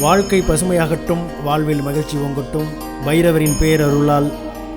வாழ்க்கை பசுமையாகட்டும் வாழ்வில் மகிழ்ச்சி ஓங்கட்டும். பைரவரின் பேரருளால்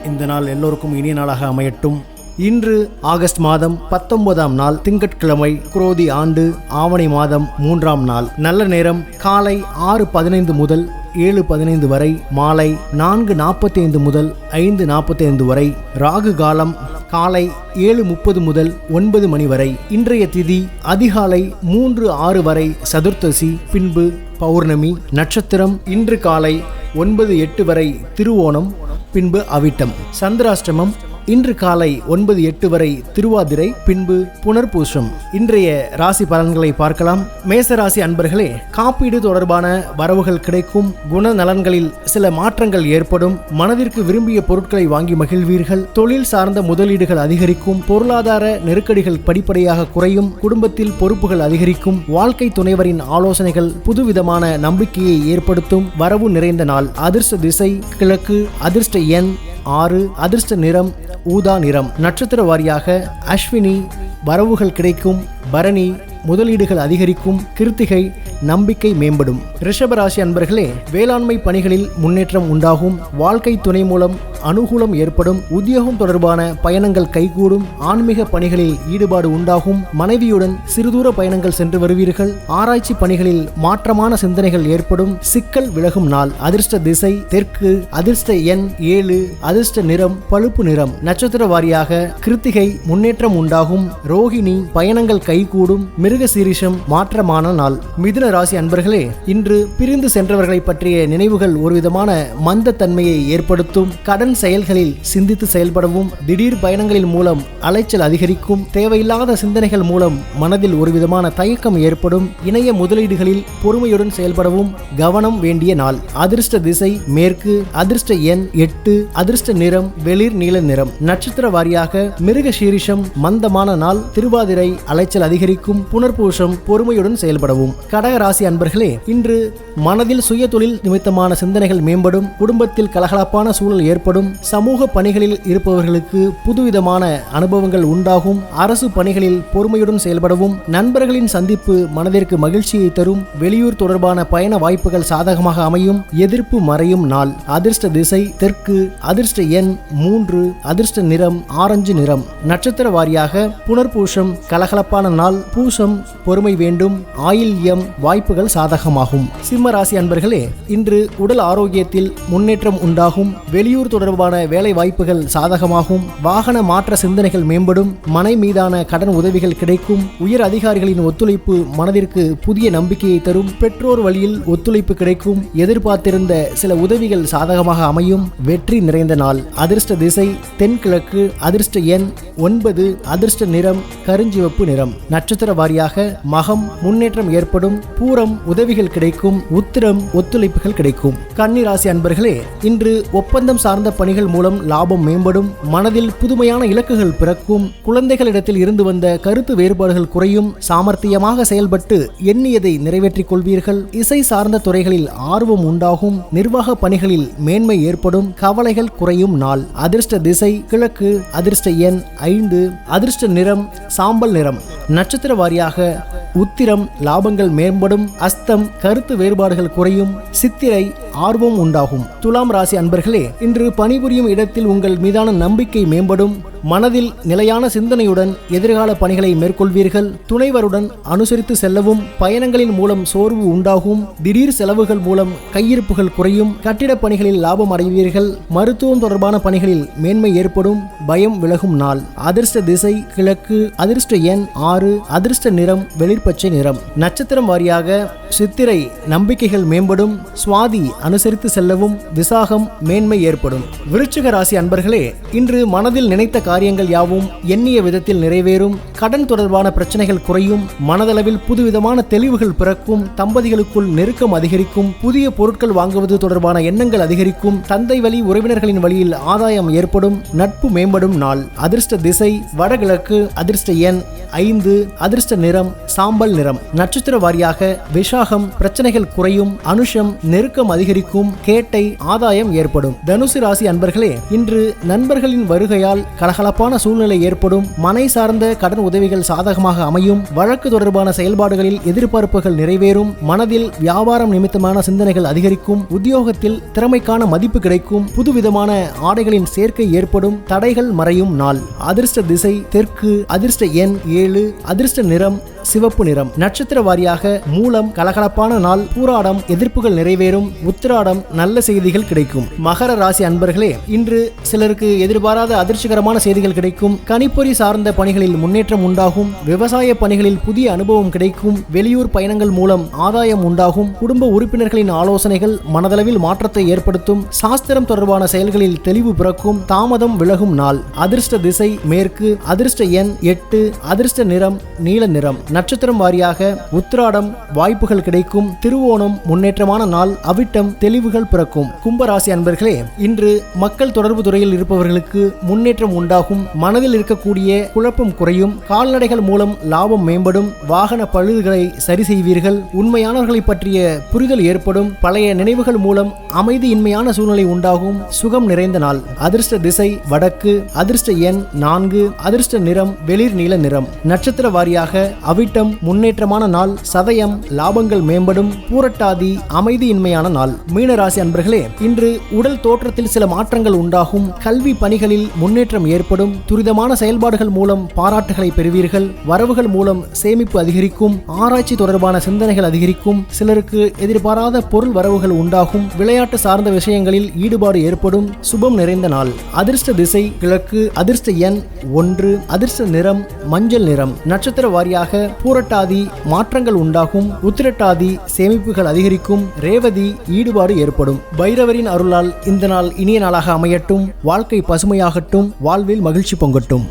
இந்த நாள் எல்லோருக்கும் இனிய நாளாக அமையட்டும். இன்று ஆகஸ்ட் மாதம் பத்தொன்பதாம் நாள் திங்கட்கிழமை குரோதி ஆண்டு ஆவணி மாதம் மூன்றாம் நாள். நல்ல நேரம் காலை ஆறு பதினைந்து முதல் ஏழு பதினைந்து வரை மாலை நான்கு நாற்பத்தைந்து முதல் ஐந்து நாற்பத்தைந்து வரை ராகு காலம் காலை ஏழு முப்பது முதல் ஒன்பது மணி வரை. இன்றைய திதி அதிகாலை மூன்று ஆறு வரை சதுர்த்தசி பின்பு பௌர்ணமி நட்சத்திரம் இன்று காலை ஒன்பது எட்டு வரை திருவோணம் பின்பு அவிட்டம். சந்திராஷ்டமம் இன்று காலை ஒன்பது எட்டு வரை திருவாதிரை பின்பு புனர்பூசம். இன்றைய ராசி பலன்களை பார்க்கலாம். மேசராசி அன்பர்களே காப்பீடு தொடர்பான வரவுகள் கிடைக்கும். குணநலன்களில் சில மாற்றங்கள் ஏற்படும். மனதிற்கு விரும்பிய பொருட்களை வாங்கி மகிழ்வீர்கள். தொழில் சார்ந்த முதலீடுகள் அதிகரிக்கும். பொருளாதார நெருக்கடிகள் படிப்படியாக குறையும். குடும்பத்தில் பொறுப்புகள் அதிகரிக்கும். வாழ்க்கை துணைவரின் ஆலோசனைகள் புதுவிதமான நம்பிக்கையை ஏற்படுத்தும். வரவு நிறைந்த நாள். அதிர்ஷ்ட திசை கிழக்கு அதிர்ஷ்ட எண் ஆறு அதிர்ஷ்ட நிறம் ஊதா நிறம். நட்சத்திர வாரியாக அஸ்வினி வரவுகள் கிடைக்கும் பரணி முதலீடுகள் அதிகரிக்கும் கிருத்திகை நம்பிக்கை மேம்படும். ரிஷபராசி அன்பர்களே வேளாண்மை பணிகளில் முன்னேற்றம் உண்டாகும். வாழ்க்கை துணை மூலம் அனுகூலம் ஏற்படும் உத்தியோகம் தொடர்பான பயணங்கள் கைகூடும் ஆன்மீக பணிகளில் ஈடுபாடு உண்டாகும் மனைவியுடன் சிறுதூர பயணங்கள் சென்று வருவீர்கள் ஆராய்ச்சி பணிகளில் மாற்றமான சிந்தனைகள் ஏற்படும் சிக்கல் விலகும் நாள் அதிர்ஷ்ட திசை தெற்கு அதிர்ஷ்ட எண் ஏழு அதிர்ஷ்ட நிறம் பழுப்பு நிறம் நட்சத்திர வாரியாக கிருத்திகை முன்னேற்றம் உண்டாகும் ரோகிணி பயணங்கள் கைகூடும் மிருக சீரிஷம் மாற்றமான நாள். மிதுன ராசி அன்பர்களே இன்று பிரிந்து சென்றவர்களை பற்றிய நினைவுகள் ஒருவிதமான மந்த தன்மையை ஏற்படுத்தும் கடன் செயல்களில் சிந்தித்து செயல்படவும் திடீர் பயணங்களின் மூலம் அலைச்சல் அதிகரிக்கும் தேவையில்லாத சிந்தனைகள் மூலம் மனதில் ஒருவிதமான தயக்கம் ஏற்படும் இணைய முதலீடுகளில் பொறுமையுடன் செயல்படவும் கவனம் வேண்டிய நாள். அதிர்ஷ்ட திசை மேற்கு அதிர்ஷ்ட எண் எட்டு அதிர்ஷ்ட நிறம் வெளிர் நீல நிறம். நட்சத்திர வாரியாக மிருக சீரிஷம் மந்தமான நாள் திருவாதிரை அலைச்சல் அதிகரிக்கும் புனர்பூஷம் பொறுமையுடன் செயல்படவும். கடகராசி அன்பர்களே இன்று மனதில் சுய தொழில் நிமித்தமான சிந்தனைகள் மேம்படும் குடும்பத்தில் கலகலப்பான சூழல் ஏற்படும் சமூக பணிகளில் இருப்பவர்களுக்கு புதுவிதமான அனுபவங்கள் உண்டாகும். அரசு பணிகளில் பொறுமையுடன் செயல்படவும் நண்பர்களின் சந்திப்பு மனதிற்கு மகிழ்ச்சியை தரும் வெளியூர் தொடர்பான பயண வாய்ப்புகள் சாதகமாக அமையும். எதிர்ப்பு மறையும் நாள். அதிர்ஷ்ட திசை தெற்கு அதிர்ஷ்ட எண் மூன்று அதிர்ஷ்ட நிறம் ஆரஞ்சு நிறம். நட்சத்திர வாரியாக புனர்பூஷம் கலகலப்பான நாள் பூசம் பொறுமை வேண்டும் ஆயில்யம் வாய்ப்புகள் சாதகமாகும். சிம்ம ராசி அன்பர்களே இன்று உடல் ஆரோக்கியத்தில் முன்னேற்றம் உண்டாகும். வெளியூர் தொடர்பான வேலை வாய்ப்புகள் சாதகமாகும். வாகன மாற்ற சிந்தனைகள் மேம்படும். மனை மீதான கடன் உதவிகள் கிடைக்கும். உயர் அதிகாரிகளின் ஒத்துழைப்பு மனதிற்கு புதிய நம்பிக்கையை தரும். பெற்றோர் வழியில் ஒத்துழைப்பு கிடைக்கும். எதிர்பார்த்திருந்த சில உதவிகள் சாதகமாக அமையும். வெற்றி நிறைந்த நாள். அதிர்ஷ்ட திசை தென்கிழக்கு அதிர்ஷ்ட எண் ஒன்பது அதிர்ஷ்ட நிறம் கருஞ்சிவப்பு நிறம். நட்சத்திர வாரியாக மகம் முன்னேற்றம் ஏற்படும். பூரம் உதவிகள் கிடைக்கும். உத்திரம் ஒத்துழைப்புகள் கிடைக்கும். கன்னிராசி அன்பர்களே இன்று ஒப்பந்தம் சார்ந்த பணிகள் மூலம் லாபம் மேம்படும். மனதில் புதுமையான இலக்குகள் பிறக்கும். குழந்தைகளிடத்தில் இருந்து வந்த கருத்து வேறுபாடுகள் குறையும். சாமர்த்தியமாக செயல்பட்டு எண்ணியதை நிறைவேற்றிக் கொள்வீர்கள். இசை சார்ந்த துறைகளில் ஆர்வம் உண்டாகும். நிர்வாக பணிகளில் மேன்மை ஏற்படும். கவலைகள் குறையும் நாள். அதிர்ஷ்ட திசை கிழக்கு அதிர்ஷ்ட எண் ஐந்து அதிர்ஷ்ட நிறம் சாம்பல் நிறம். நட்சத்திர வாரியாக உத்திரம் லாபங்கள் மேம்படும் அஸ்தம் கருத்து வேறுபாடுகள் குறையும் சித்திரை ஆர்வம் உண்டாகும். துலாம் ராசி அன்பர்களே இன்று பணிபுரியும் இடத்தில் உங்கள் மீதான நம்பிக்கை மேம்படும் மனதில் நிலையான சிந்தனையுடன் எதிர்கால பணிகளை மேற்கொள்வீர்கள். துணைவருடன் அனுசரித்து செல்லவும் பயணங்களின் மூலம் சோர்வு உண்டாகும். திடீர் செலவுகள் மூலம் கையிருப்புகள் குறையும். கட்டிடப் பணிகளில் லாபம் அடைவீர்கள். மருத்துவம் தொடர்பான பணிகளில் மேன்மை ஏற்படும். பயம் விலகும் நாள். அதிர்ஷ்ட திசை கிழக்கு அதிர்ஷ்ட எண் ஆறு அதிர்ஷ்ட நிறம் வெளிர்பச்சை நிறம். நட்சத்திரம் வாரியாக சித்திரை நம்பிக்கைகள் மேம்படும். சுவாதி அனுசரித்து செல்லவும். விசாகம் மேன்மை ஏற்படும். விருச்சிக ராசி அன்பர்களே இன்று மனதில் நினைத்த காரியங்கள் யாவும் எண்ணிய விதத்தில் நிறைவேறும் கடன் தொடர்பான பிரச்சனைகள் குறையும் மனதளவில் புதுவிதமான தெளிவுகள் பிறக்கும் தம்பதிகளுக்குள் நெருக்கம் அதிகரிக்கும் புதிய பொருட்கள் வாங்குவது தொடர்பான எண்ணங்கள் அதிகரிக்கும் தந்தை வழி உறவினர்களின் வழியில் ஆதாயம் ஏற்படும் நட்பு மேம்படும் நாள். அதிர்ஷ்ட திசை வடகிழக்கு அதிர்ஷ்ட எண் ஐந்து அதிர்ஷ்ட நிறம் சாம்பல் நிறம். நட்சத்திர வாரியாக விஷாகம் பிரச்சனைகள் குறையும் அனுஷம் நெருக்கம் அதிகரிக்கும் கேட்டை ஆதாயம் ஏற்படும். தனுசு ராசி அன்பர்களே இன்று நண்பர்களின் வருகையால் கலக கலகலப்பான சூழ்நிலை ஏற்படும் மனை சார்ந்த கடன் உதவிகள் சாதகமாக அமையும் வழக்கு தொடர்பான செயல்பாடுகளில் எதிர்பார்ப்புகள் நிறைவேறும் மனதில் வியாபாரம் நிமித்தமான சிந்தனைகள் அதிகரிக்கும் உத்தியோகத்தில் திறமைக்கான மதிப்பு கிடைக்கும் புதுவிதமான ஆடைகளின் சேர்க்கை ஏற்படும் தடைகள் மறையும் நாள். அதிர்ஷ்ட திசை தெற்கு அதிர்ஷ்ட எண் ஏழு அதிர்ஷ்ட நிறம் சிவப்பு நிறம். நட்சத்திர வாரியாக மூலம் கலகலப்பான நாள் பூராடம் எதிர்ப்புகள் நிறைவேறும் உத்திராடம் நல்ல செய்திகள் கிடைக்கும். மகர ராசி அன்பர்களே இன்று சிலருக்கு எதிர்பாராத அதிர்ச்சிகரமான செய்திகள் கிடைக்கும். கணிப்பொறி சார்ந்த பணிகளில் முன்னேற்றம் உண்டாகும். விவசாய பணிகளில் புதிய அனுபவம் கிடைக்கும். வெளியூர் பயணங்கள் மூலம் ஆதாயம் உண்டாகும். குடும்ப உறுப்பினர்களின் ஆலோசனைகள் மனதளவில் மாற்றத்தை ஏற்படுத்தும். சாஸ்திரம் தொடர்பான செயல்களில் தெளிவு பிறக்கும். தாமதம் விலகும் நாள். அதிர்ஷ்ட திசை மேற்கு. அதிர்ஷ்ட எண் எட்டு. அதிர்ஷ்ட நிறம் நீல நிறம். நட்சத்திரம் வாரியாக உத்திராடம் வாய்ப்புகள் கிடைக்கும். திருவோணம் முன்னேற்றமான நாள். அவிட்டம் தெளிவுகள் பிறக்கும். கும்பராசி அன்பர்களே இன்று மக்கள் தொடர்பு துறையில் இருப்பவர்களுக்கு முன்னேற்றம் உண்டா? உண்டாகும் மனதில் இருக்கக்கூடிய குழப்பம் குறையும் கால்நடைகள் மூலம் லாபம் மேம்படும் வாகன பழுதுகளை சரி செய்வீர்கள் உண்மையானவர்களை பற்றிய புரிதல் ஏற்படும் பழைய நினைவுகள் மூலம் அமைதியின்மையான சூழ்நிலை உண்டாகும் சுகம் நிறைந்த நாள். அதிர்ஷ்ட திசை வடக்கு அதிர்ஷ்ட எண் நான்கு அதிர்ஷ்ட நிறம் வெளிர் நீல நிறம். நட்சத்திர வாரியாக அவிட்டம் முன்னேற்றமான நாள் சதயம் லாபங்கள் மேம்படும் பூரட்டாதி அமைதியின்மையான நாள். மீனராசி அன்பர்களே இன்று உடல் தோற்றத்தில் சில மாற்றங்கள் உண்டாகும் கல்வி பணிகளில் முன்னேற்றம் ஏற்படும். ஏற்படும் துரிதமான செயல்பாடுகள் மூலம் பாராட்டுகளை பெறுவீர்கள். வரவுகள் மூலம் சேமிப்பு அதிகரிக்கும். ஆராய்ச்சி தொடர்பான சிந்தனைகள் அதிகரிக்கும். சிலருக்கு எதிர்பாராத பொருள் வரவுகள் உண்டாகும். விளையாட்டு சார்ந்த விஷயங்களில் ஈடுபாடு ஏற்படும். சுபம் நிறைந்த நாள். அதிர்ஷ்ட திசை கிழக்கு. அதிர்ஷ்ட எண் ஒன்று. அதிர்ஷ்ட நிறம் மஞ்சள் நிறம். நட்சத்திர வாரியாக பூரட்டாதி மாற்றங்கள் உண்டாகும். உத்திரட்டாதி சேமிப்புகள் அதிகரிக்கும். ரேவதி ஈடுபாடு ஏற்படும். பைரவரின் அருளால் இந்த நாள் இனிய நாளாக அமையட்டும். வாழ்க்கை பசுமையாகட்டும். வாழ்வில் மகிழ்ச்சி பொங்கட்டும்.